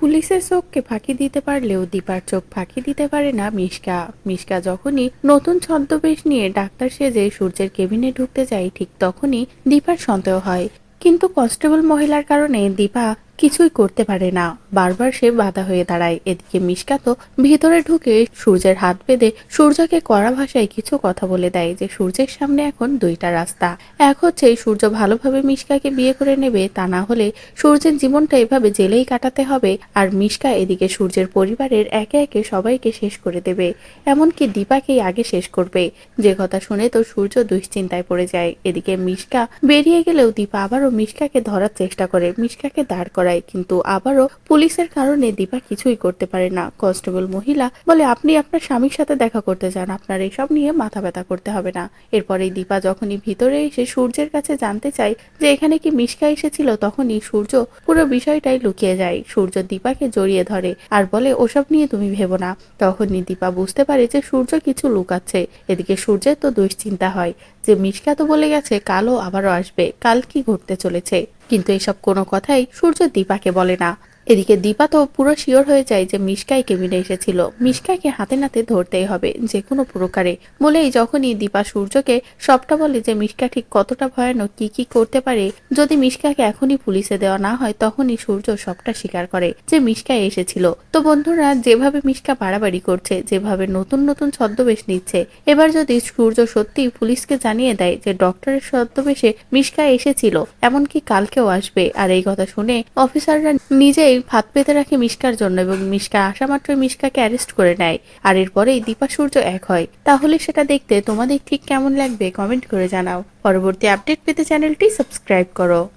পুলিশের চোখকে ফাঁকি দিতে পারলেও দীপার চোখ ফাঁকি দিতে পারে না মিশকা। মিশকা যখনই নতুন ছদ্মবেশ নিয়ে ডাক্তার সেজে সূর্যের কেবিনে ঢুকতে যায়, ঠিক তখনই দীপার সন্দেহ হয়। কিন্তু কনস্টেবল মহিলার কারণে দীপা কিছুই করতে পারে না। বারবার সে বাধা হয়ে দাঁড়ায়। এদিকে মিশকা তো ভিতরে ঢুকে সূর্যের হাত বেঁধে সূর্যকে কড়া ভাষায় কিছু কথা বলে দেয় যে সূর্যের সামনে এখন দুইটা রাস্তা। এক হচ্ছে, সূর্য ভালোভাবে মিশকাকে বিয়ে করে নেবে, তা না হলে সূর্যের জীবনটা এভাবে জেলেই কাটাতে হবে আর মিশকা এদিকে সূর্যের পরিবারের একে একে সবাইকে শেষ করে দেবে। এমনকি দীপাকেই আগে শেষ করবে। যে কথা শুনে তো সূর্য দুশ্চিন্তায় পড়ে যায়। এদিকে মিশকা বেরিয়ে গেলেও দীপা আবারও মিশকাকে ধরার চেষ্টা করে। মিশকাকে দাঁড় করায়। কিন্তু আবারও পুলিশের কারণে দীপা কিছুই করতে পারে না। কনস্টেবল মহিলা বলে, আপনি আপনার স্বামীর সাথে দেখা করতে চান আপনার এসব নিয়ে মাথা ব্যথা করতে হবে না। এরপরে দীপা যখনই ভিতরে এসে সূর্যের কাছে জানতে চায় যে এখানে কি মিশকা এসেছিল, তখনই সূর্য পুরো বিষয়টাই লুকিয়ে যায়। সূর্য দীপাকে জড়িয়ে ধরে আর বলে, ওসব নিয়ে তুমি ভেবো না। তখনই দীপা বুঝতে পারে যে সূর্য কিছু লুকাচ্ছে। এদিকে সূর্যের তো দুশ্চিন্তা হয়। যে মিশকা তো বলে গেছে, কালও আবারও আসবে। কাল কি ঘটতে চলেছে? কিন্তু এসব কোনো কথাই সূর্য দীপাকে বলে না। এদিকে দীপা তো পুরো শিওর হয়ে যায় যে মিশকাই কেবিনে এসেছিল। মিশকাকে হাতে নাতে ধরতেই হবে যে কোনো প্রকারে। বলেই যখনই দীপা সূর্যকে সবটা বলে যে মিশকা ঠিক কতটা ভয়ানক, কি কি করতে পারে, যদি মিশকাকে এখনই পুলিশে দেওয়া না হয়, তখনই সূর্য সবটা স্বীকার করে যে মিশকা এসেছিল। তো বন্ধুরা, যেভাবে মিশকা বাড়াবাড়ি করছে, যেভাবে নতুন নতুন ছদ্মবেশ নিচ্ছে, এবার যদি সূর্য সত্যি পুলিশকে জানিয়ে দেয় যে ডক্টরের ছদ্মবেশে মিশকা এসেছিল, এমনকি কালকেও আসবে। আর এই কথা শুনে অফিসাররা নিজেই ভাত পেতে রাখে মিশকার জন্য এবং মিশকা আসা মাত্রই মিশকাকে অ্যারেস্ট করে নেয়। আর এরপরেই দীপা সূর্য এক হয়। তাহলে সেটা দেখতে তোমাদের ঠিক কেমন লাগবে কমেন্ট করে জানাও। পরবর্তী আপডেট পেতে চ্যানেলটি সাবস্ক্রাইব করো।